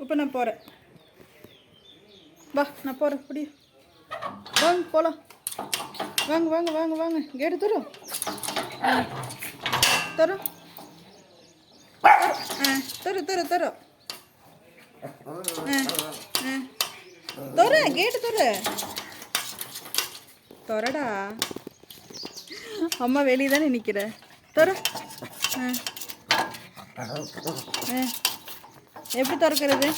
இப்போ நான் போகிறேன் வா நான் போகிறேன் இப்படி வாங்க போகலாம் வாங்க வாங்க வாங்க வாங்க. கேட்டு தரும் தரும் ஆ தரு தரு தரு. தொற கேட்டு தோற தோறடா அம்மா வெளியே தானே நிற்கிற தோற ஆ. ஆ. எப்படி திறக்கிறது?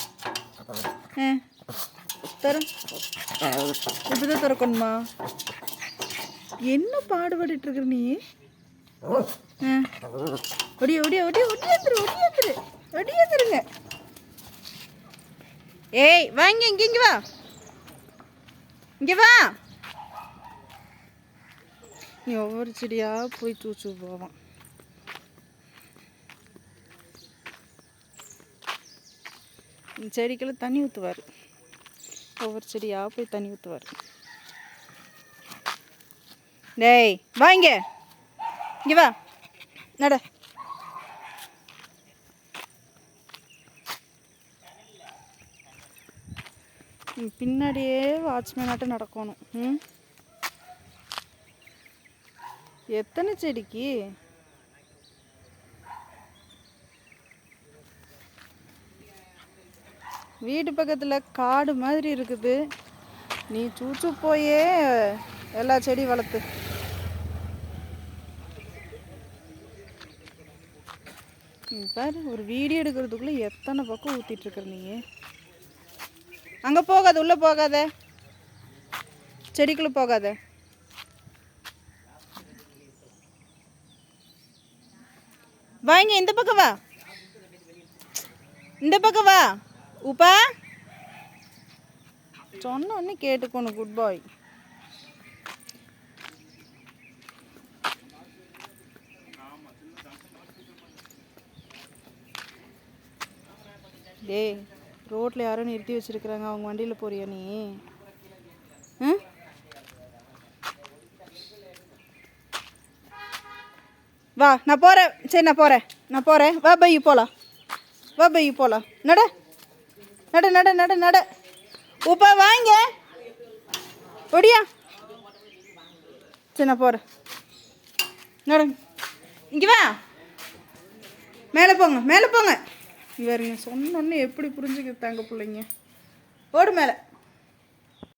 ஆ. திற. இப்படி தான் திறக்கணுமா? என்ன பாடுபட்டு இருக்கிற நீ? ஒடிய ஒடிய ஒடிய ஒடியாந்துரு ஒடியாந்துரு ஒடியாந்துருங்க ஏய் வாங்க இங்க இங்க வா. இங்க வா. நீ ஒவ்வொரு செடியா போய் தூச்சு போவான். செடிக்கெல்லாம் தண்ணி ஊற்றுவார் ஒவ்வொரு செடியாக போய் தண்ணி ஊற்றுவார் டேய் வா இங்கே. வா. நட. பின்னாடியே வாட்ச்மேனாட்ட நடக்கணும். ம்? எத்தனை செடிக்கு? வீட்டு பக்கத்தில் காடு மாதிரி இருக்குது. நீ சூச்சு போயே எல்லா செடி வளர்த்து பாரு ஒரு வீடியோ எடுக்கிறதுக்குள்ளே எத்தனை பக்கம் ஊற்றிட்டுருக்குற நீ? அங்கே போகாத உள்ளே போகாத. செடிக்குள்ளே போகாத. வாங்க இந்த பக்கம் வா. இந்த பக்கம் வா. உப்பா? சொன்ன கேட்டுக்கணும் குட் பாய் டேய் ரோட்டில் யாரும் நிறுத்தி வச்சிருக்கிறாங்க. அவங்க வண்டியில் போறியா நீ? ம் வா நான் போகிறேன் சரி நான் போகிறேன் நான் போகிறேன் வா பையு போகலாம் வா பையு போகலாம் என்னடா? நட நட நட நட. உப்பா வாங்க. ஒடியா. சரி நான் போகிறேன் நட. இங்கே வா. மேலே போங்க மேலே போங்க. இவருங்க சொன்னோன்னே எப்படி புரிஞ்சுக்கிட்டாங்க பிள்ளைங்க? ஓடு மேலே.